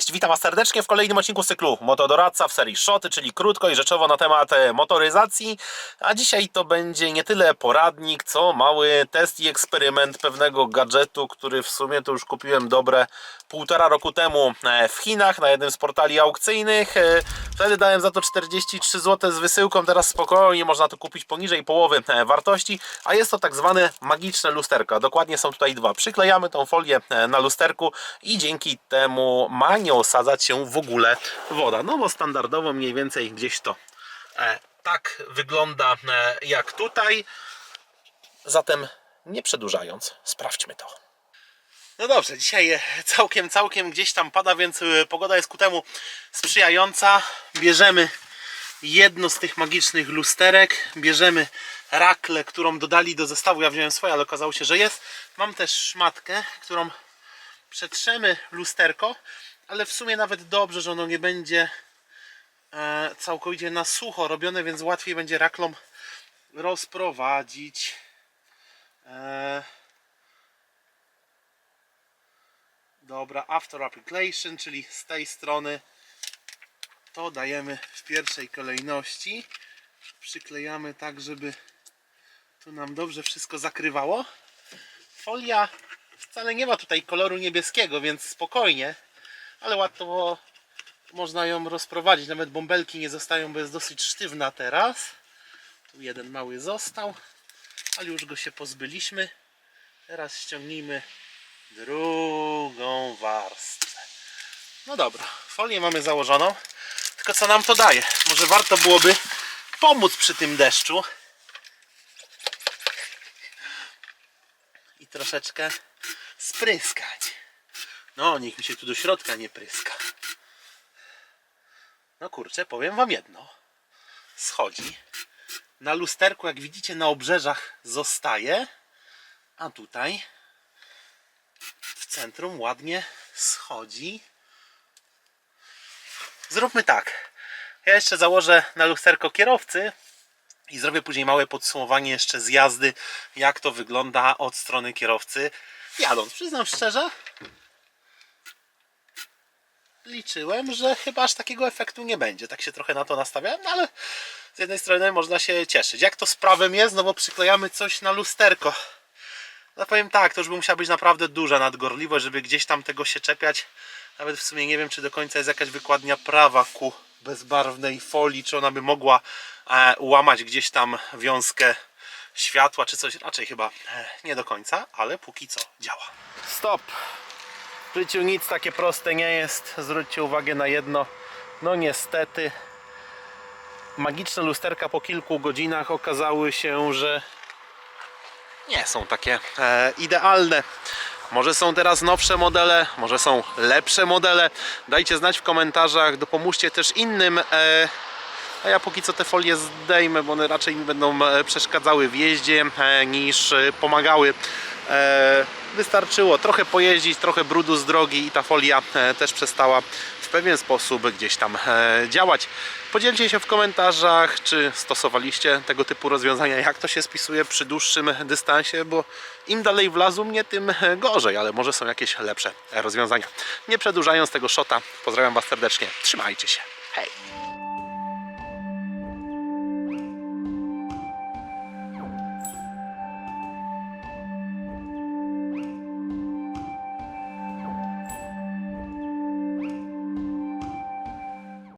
Cześć, witam Was serdecznie w kolejnym odcinku cyklu Motodoradca w serii Szoty, czyli krótko i rzeczowo na temat e, motoryzacji. A dzisiaj to będzie nie tyle poradnik, co mały test i eksperyment pewnego gadżetu, który w sumie to już kupiłem dobre półtora roku temu e, w Chinach na jednym z portali aukcyjnych. Wtedy dałem za to 43 zł z wysyłką, teraz spokojnie można to kupić poniżej połowy e, wartości, a jest to tak zwane magiczne lusterko. Dokładnie są tutaj dwa. Przyklejamy tą folię e, na lusterku i dzięki temu ma nie osadzać się w ogóle woda. No bo standardowo mniej więcej gdzieś to e, tak wygląda jak tutaj. Zatem nie przedłużając, sprawdźmy to. No dobrze, dzisiaj e, całkiem, całkiem gdzieś tam pada, więc e, pogoda jest ku temu sprzyjająca. Bierzemy jedno z tych magicznych lusterek, bierzemy raklę, którą dodali do zestawu. Ja wziąłem swoje, ale okazało się, że jest. Mam też szmatkę, którą przetrzemy lusterko, ale w sumie nawet dobrze, że ono nie będzie e, całkowicie na sucho robione, więc łatwiej będzie raklą rozprowadzić. E, dobra, after application, czyli z tej strony to dajemy w pierwszej kolejności. Przyklejamy tak, żeby tu nam dobrze wszystko zakrywało. Folia wcale nie ma tutaj koloru niebieskiego, więc spokojnie, ale łatwo można ją rozprowadzić. Nawet bąbelki nie zostają, bo jest dosyć sztywna teraz. Tu jeden mały został, ale już go się pozbyliśmy. Teraz ściągnijmy drugą warstwę. No dobra, folię mamy założoną. Tylko co nam to daje? Może warto byłoby pomóc przy tym deszczu. I troszeczkę spryskać. No, niech mi się tu do środka nie pryska. No kurczę, powiem wam jedno. Schodzi. Na lusterku, jak widzicie, na obrzeżach zostaje. A tutaj centrum ładnie schodzi. Zróbmy tak. Ja jeszcze założę na lusterko kierowcy i zrobię później małe podsumowanie jeszcze z jazdy, jak to wygląda od strony kierowcy jadąc. Przyznam szczerze, liczyłem, że chyba aż takiego efektu nie będzie. Tak się trochę na to nastawiałem, no ale z jednej strony można się cieszyć. Jak to z prawem jest, no bo przyklejamy coś na lusterko. No powiem tak, to już by musiała być naprawdę duża nadgorliwość, żeby gdzieś tam tego się czepiać. Nawet w sumie nie wiem, czy do końca jest jakaś wykładnia prawa ku bezbarwnej folii, czy ona by mogła e, łamać gdzieś tam wiązkę światła, czy coś. Raczej chyba e, nie do końca, ale póki co działa. Stop! W życiu nic takie proste nie jest. Zwróćcie uwagę na jedno. No niestety magiczne lusterka po kilku godzinach okazały się, że nie są takie e, idealne. Może są teraz nowsze modele, może są lepsze modele. Dajcie znać w komentarzach, dopomóżcie też innym. E, a ja póki co te folie zdejmę, bo one raczej mi będą e, przeszkadzały w jeździe e, niż e, pomagały. E, Wystarczyło trochę pojeździć, trochę brudu z drogi i ta folia e, też przestała w pewien sposób gdzieś tam e, działać. Podzielcie się w komentarzach, czy stosowaliście tego typu rozwiązania, jak to się spisuje przy dłuższym dystansie, bo im dalej w lasu mnie, tym gorzej, ale może są jakieś lepsze rozwiązania. Nie przedłużając tego szota, pozdrawiam Was serdecznie, trzymajcie się.